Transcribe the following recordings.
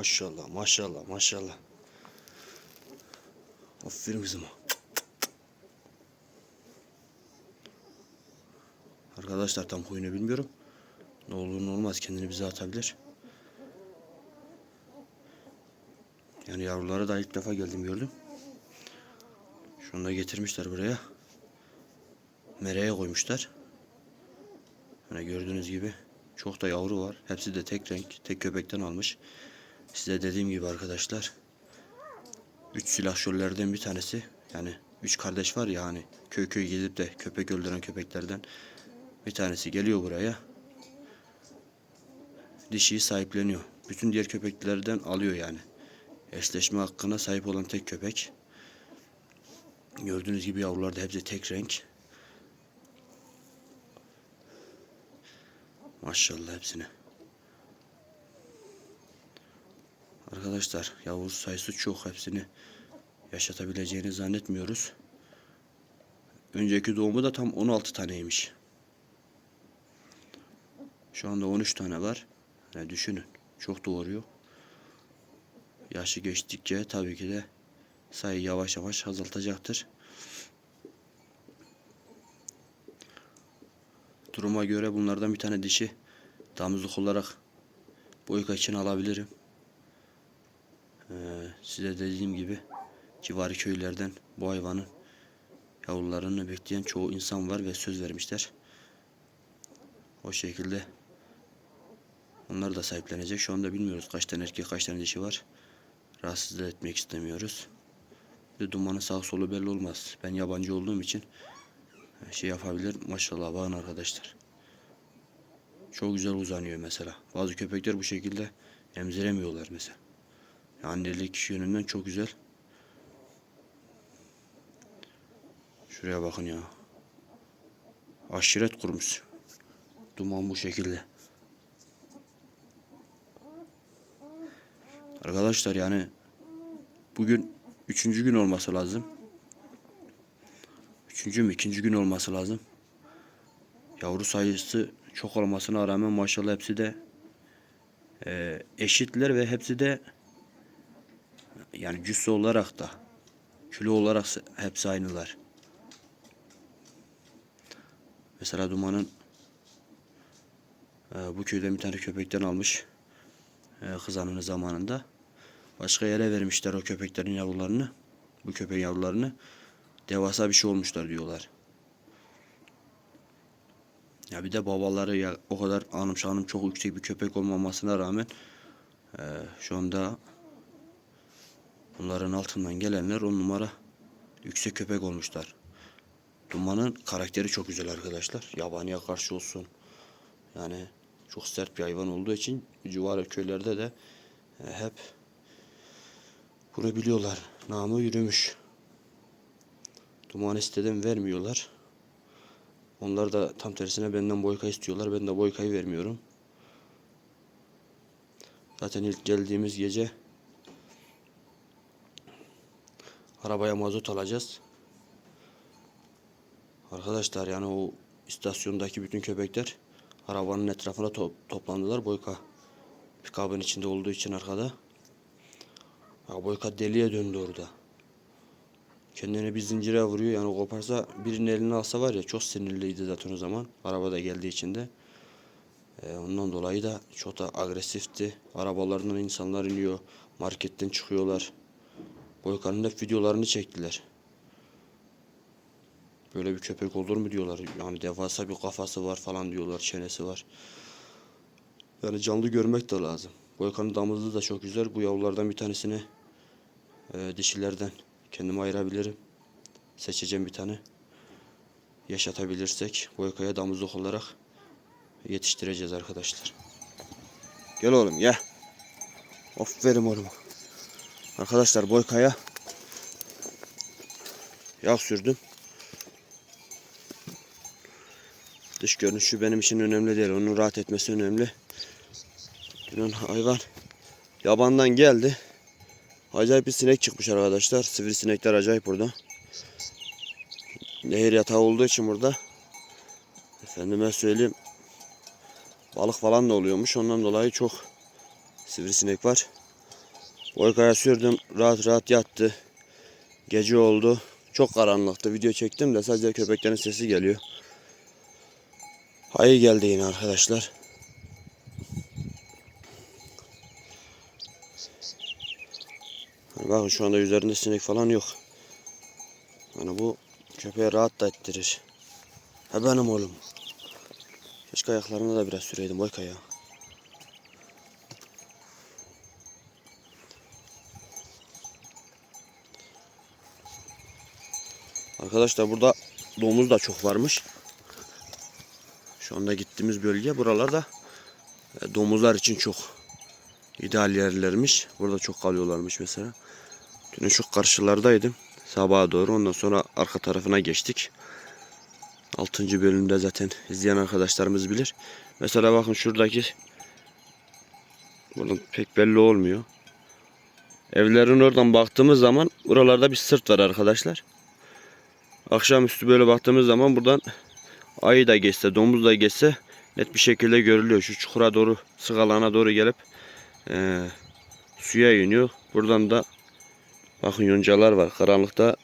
Maşallah maşallah maşallah. Aferin kızıma. Arkadaşlar tam huyunu bilmiyorum. Ne olur ne olmaz kendini bize atabilir. Yani yavruları da ilk defa geldim gördüm. Şunu da getirmişler buraya. Mereye koymuşlar. Hani gördüğünüz gibi çok da yavru var. Hepsi de tek renk, tek köpekten almış. Size dediğim gibi arkadaşlar. Üç silahşörlerden bir tanesi. Yani üç kardeş var ya hani köy köy gezip de köpek öldüren köpeklerden bir tanesi geliyor buraya. Dişiyi sahipleniyor. Bütün diğer köpeklerden alıyor yani. Eşleşme hakkına sahip olan tek köpek. Gördüğünüz gibi yavrular da hepsi tek renk. Maşallah hepsine. Arkadaşlar yavru sayısı çok hepsini yaşatabileceğini zannetmiyoruz. Önceki doğumu da tam 16 taneymiş. Şu anda 13 tane var. Yani düşünün çok doğuruyor. Yaşı geçtikçe tabii ki de sayı yavaş yavaş azaltacaktır. Duruma göre bunlardan bir tane dişi damızlık olarak boyka için alabilirim. Ee, size dediğim gibi civarı köylerden bu hayvanın yavrularını bekleyen çoğu insan var ve söz vermişler. O şekilde onlar da sahiplenecek. Şu anda bilmiyoruz kaç tane erkek kaç tane dişi var. Rahatsız etmek istemiyoruz. Bir dumanın sağ solu belli olmaz. Ben yabancı olduğum için şey yapabilir. Maşallah bakın arkadaşlar. Çok güzel uzanıyor mesela. Bazı köpekler bu şekilde emziremiyorlar mesela. Annelik yönünden çok güzel. Şuraya bakın ya. Aşiret kurmuş. Duman bu şekilde. Arkadaşlar yani bugün üçüncü gün olması lazım. Üçüncü mü ikinci gün olması lazım. Yavru sayısı çok olmasına rağmen maşallah hepsi de e, eşitler ve hepsi de yani cüssü olarak da kilo olarak hepsi aynılar. Mesela Duman'ın e, bu köyden bir tane köpekten almış e, kızanını zamanında. Başka yere vermişler o köpeklerin yavrularını. Bu köpeğin yavrularını. Devasa bir şey olmuşlar diyorlar. Ya bir de babaları ya o kadar anım şanım çok yüksek bir köpek olmamasına rağmen e, şu anda bunların altından gelenler on numara yüksek köpek olmuşlar. Duman'ın karakteri çok güzel arkadaşlar. Yabaniye karşı olsun. Yani çok sert bir hayvan olduğu için civarı köylerde de e, hep bunu biliyorlar. Namı yürümüş. Duman istedim vermiyorlar. Onlar da tam tersine benden boyka istiyorlar. Ben de boykayı vermiyorum. Zaten ilk geldiğimiz gece arabaya mazot alacağız. Arkadaşlar yani o istasyondaki bütün köpekler arabanın etrafına to toplandılar. Boyka pikabın içinde olduğu için arkada. Ya Boyka deliye döndü orada. Kendini bir zincire vuruyor yani koparsa birinin elini alsa var ya çok sinirliydi zaten o zaman. Arabada geldiği için de. Ee, ondan dolayı da çok da agresifti. Arabalarından insanlar iniyor. Marketten çıkıyorlar. Boykan'ın hep videolarını çektiler. Böyle bir köpek olur mu diyorlar. Yani devasa bir kafası var falan diyorlar. Çenesi var. Yani canlı görmek de lazım. Boykan'ın damızlığı da çok güzel. Bu yavrulardan bir tanesini e, dişilerden kendime ayırabilirim. Seçeceğim bir tane. Yaşatabilirsek Boyka'ya damızlık olarak yetiştireceğiz arkadaşlar. Gel oğlum gel. Aferin oğlum. Arkadaşlar Boyka'ya yağ sürdüm. Dış görünüşü benim için önemli değil. Onun rahat etmesi önemli. Dün hayvan yabandan geldi. Acayip bir sinek çıkmış arkadaşlar. Sivrisinekler acayip burada. Nehir yatağı olduğu için burada. Efendime söyleyeyim. Balık falan da oluyormuş. Ondan dolayı çok sivrisinek var. Boykaya sürdüm. Rahat rahat yattı. Gece oldu. Çok karanlıktı. Video çektim de sadece köpeklerin sesi geliyor. Ayı geldi yine arkadaşlar. Bakın şu anda üzerinde sinek falan yok. Hani bu köpeğe rahat da ettirir. Ha benim oğlum. Keşke ayaklarına da biraz süreydim boyka Arkadaşlar burada domuz da çok varmış. Şu anda gittiğimiz bölge buralarda e, domuzlar için çok ideal yerlermiş. Burada çok kalıyorlarmış mesela. Dün şu karşılardaydım. Sabaha doğru. Ondan sonra arka tarafına geçtik. 6. bölümde zaten izleyen arkadaşlarımız bilir. Mesela bakın şuradaki buradan pek belli olmuyor. Evlerin oradan baktığımız zaman buralarda bir sırt var arkadaşlar. Akşamüstü böyle baktığımız zaman buradan ayı da geçse, domuz da geçse net bir şekilde görülüyor. Şu çukura doğru, sıkalana doğru gelip eee, suya iniyor. Buradan da bakın yoncalar var. Karanlıkta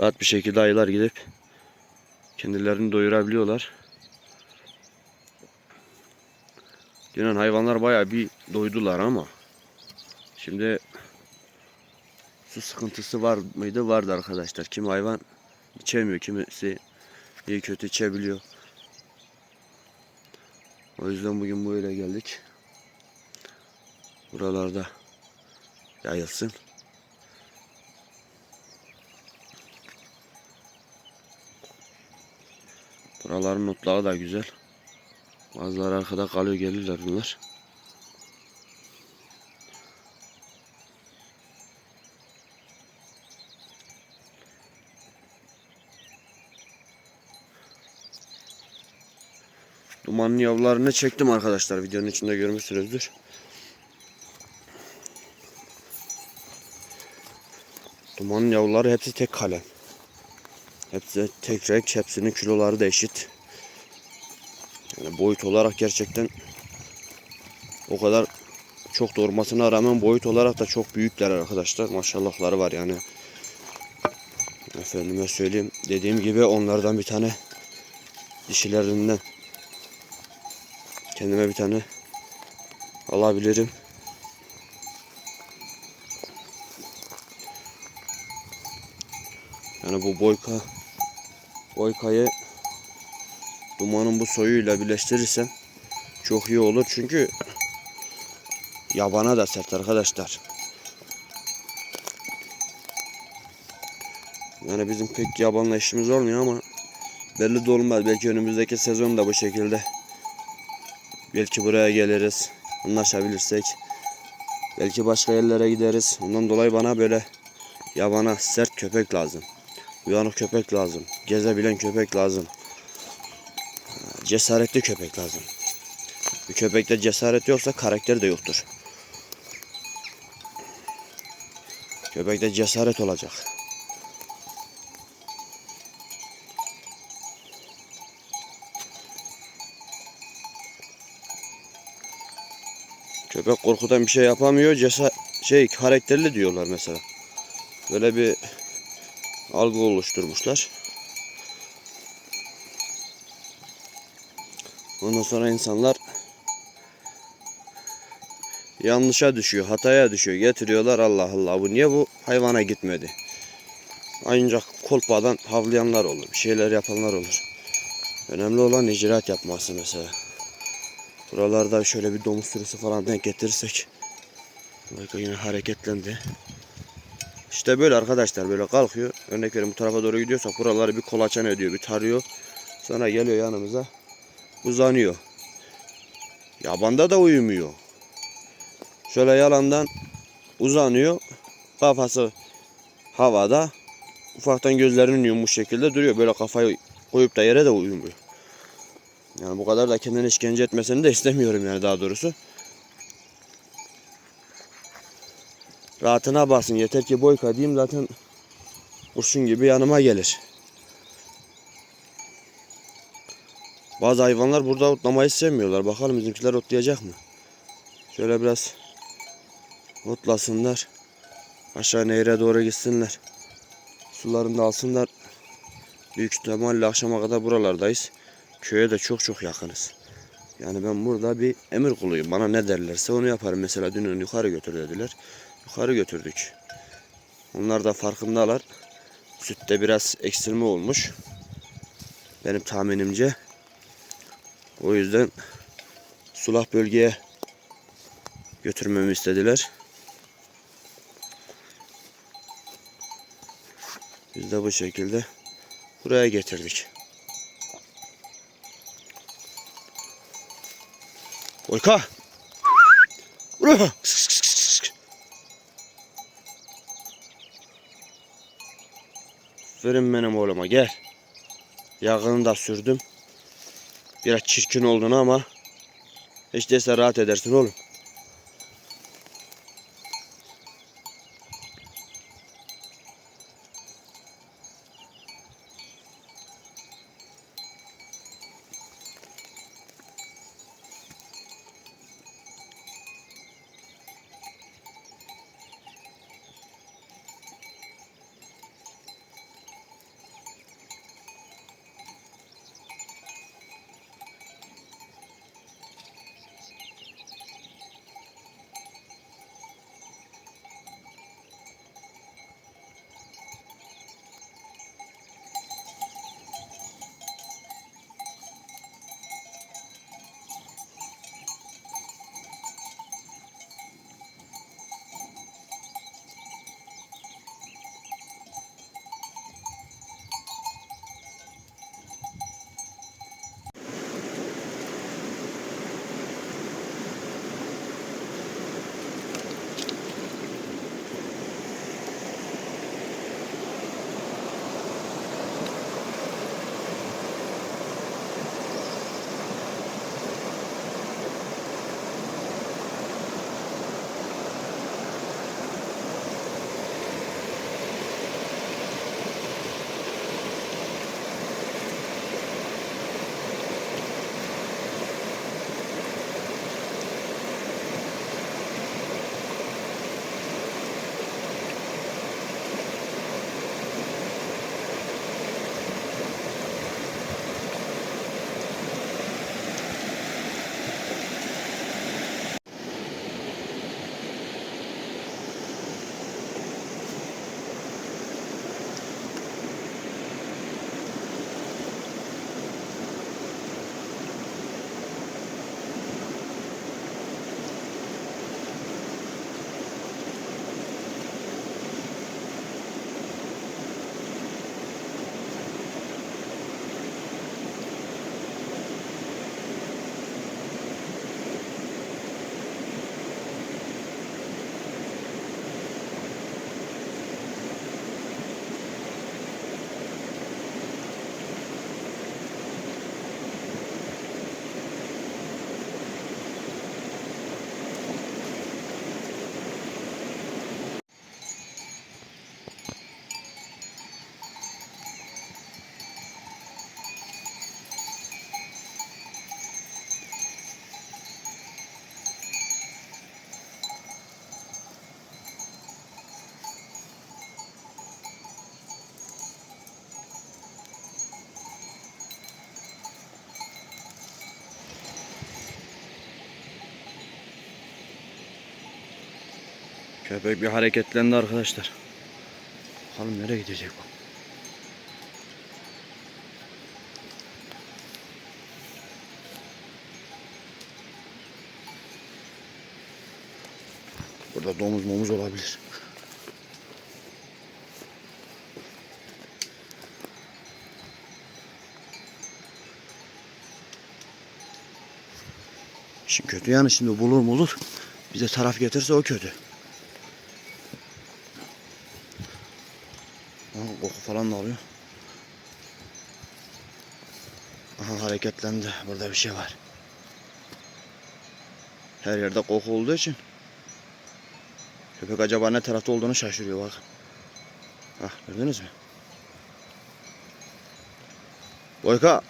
rahat bir şekilde ayılar gidip kendilerini doyurabiliyorlar. Dün hayvanlar bayağı bir doydular ama şimdi su sıkıntısı var mıydı? Vardı arkadaşlar. Kim hayvan içemiyor, kimisi iyi kötü içebiliyor. O yüzden bugün böyle geldik. Buralarda yayılsın. Buraların notları da güzel. Bazıları arkada kalıyor gelirler bunlar. Dumanlı yavrularını çektim arkadaşlar. Videonun içinde görmüşsünüzdür. Dumanın yavruları hepsi tek kalem. Hepsi tek renk. Hepsinin kiloları da eşit. Yani boyut olarak gerçekten o kadar çok doğurmasına rağmen boyut olarak da çok büyükler arkadaşlar. Maşallahları var yani. Efendime söyleyeyim. Dediğim gibi onlardan bir tane dişilerinden kendime bir tane alabilirim. Yani bu boyka boykayı dumanın bu soyuyla birleştirirsem çok iyi olur çünkü yabana da sert arkadaşlar. Yani bizim pek yabanla işimiz olmuyor ama belli de olmaz. Belki önümüzdeki sezon da bu şekilde. Belki buraya geliriz. Anlaşabilirsek. Belki başka yerlere gideriz. Ondan dolayı bana böyle yabana sert köpek lazım. Uyanık köpek lazım. Gezebilen köpek lazım. Cesaretli köpek lazım. Bir köpekte cesaret yoksa karakter de yoktur. Köpekte cesaret olacak. Köpek korkudan bir şey yapamıyor. Cesa şey karakterli diyorlar mesela. Böyle bir algı oluşturmuşlar. Ondan sonra insanlar yanlışa düşüyor, hataya düşüyor. Getiriyorlar Allah Allah bu niye bu hayvana gitmedi? Ancak kolpadan havlayanlar olur, bir şeyler yapanlar olur. Önemli olan icraat yapması mesela. Buralarda şöyle bir domuz sürüsü falan denk getirirsek. Bakın yine hareketlendi. İşte böyle arkadaşlar böyle kalkıyor. Örnek veriyorum bu tarafa doğru gidiyorsa buraları bir kolaçan ediyor, bir tarıyor. Sonra geliyor yanımıza. Uzanıyor. Yabanda da uyumuyor. Şöyle yalandan uzanıyor. Kafası havada. Ufaktan gözlerinin yummuş şekilde duruyor. Böyle kafayı koyup da yere de uyumuyor. Yani bu kadar da kendini işkence etmesini de istemiyorum yani daha doğrusu. Rahatına basın. Yeter ki boyka diyeyim zaten kurşun gibi yanıma gelir. Bazı hayvanlar burada otlamayı sevmiyorlar. Bakalım bizimkiler otlayacak mı? Şöyle biraz Otlasınlar. Aşağı nehre doğru gitsinler. Sularını da alsınlar. Büyük ihtimalle akşama kadar buralardayız. Köye de çok çok yakınız. Yani ben burada bir emir kuluyum. Bana ne derlerse onu yaparım. Mesela dün yukarı götür dediler. Yukarı götürdük. Onlar da farkındalar. Sütte biraz eksilme olmuş. Benim tahminimce. O yüzden sulak bölgeye götürmemi istediler. Biz de bu şekilde buraya getirdik. Oyka! Buraya! Verin benim oğluma gel. Yağını da sürdüm. Biraz çirkin oldun ama hiç değilse rahat edersin oğlum. Köpek bir hareketlendi arkadaşlar. Bakalım nereye gidecek bu? Burada domuz momuz olabilir. Şimdi kötü yani şimdi bulur bulur. Bize taraf getirse o kötü. Aha, falan da. Aha hareketlendi. Burada bir şey var. Her yerde koku olduğu için köpek acaba ne tarafta olduğunu şaşırıyor bak. Bak gördünüz mü? Boyka.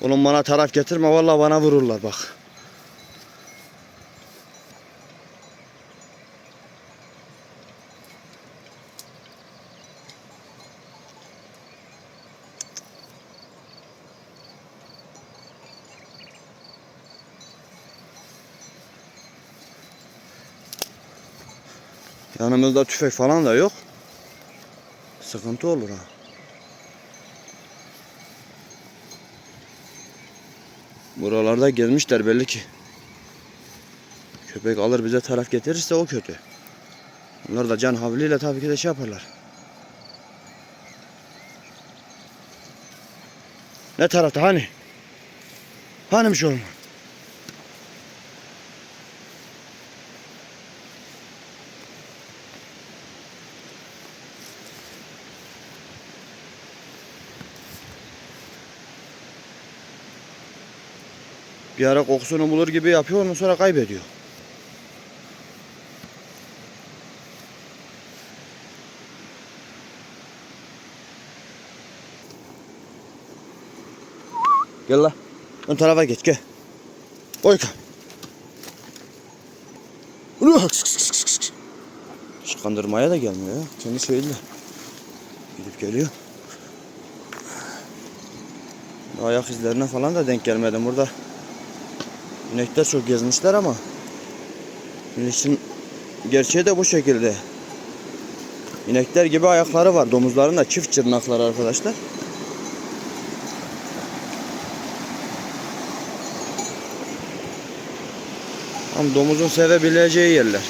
Oğlum bana taraf getirme vallahi bana vururlar bak. Yanımızda tüfek falan da yok. Sıkıntı olur ha. Buralarda gezmişler belli ki. Köpek alır bize taraf getirirse o kötü. Onlar da can havliyle tabii ki de şey yaparlar. Ne tarafta hani? Hanimiş oğlum? Bir ara kokusunu bulur gibi yapıyor ondan sonra kaybediyor. Gel la. Ön tarafa geç gel. Ulu. Hiç kandırmaya da gelmiyor ya. Kendi söyledi. Gidip geliyor. Ayak izlerine falan da denk gelmedim. Burada inekler çok gezmişler ama işin gerçeği de bu şekilde. İnekler gibi ayakları var. Domuzların da çift çırnaklar arkadaşlar. Tam domuzun sevebileceği yerler.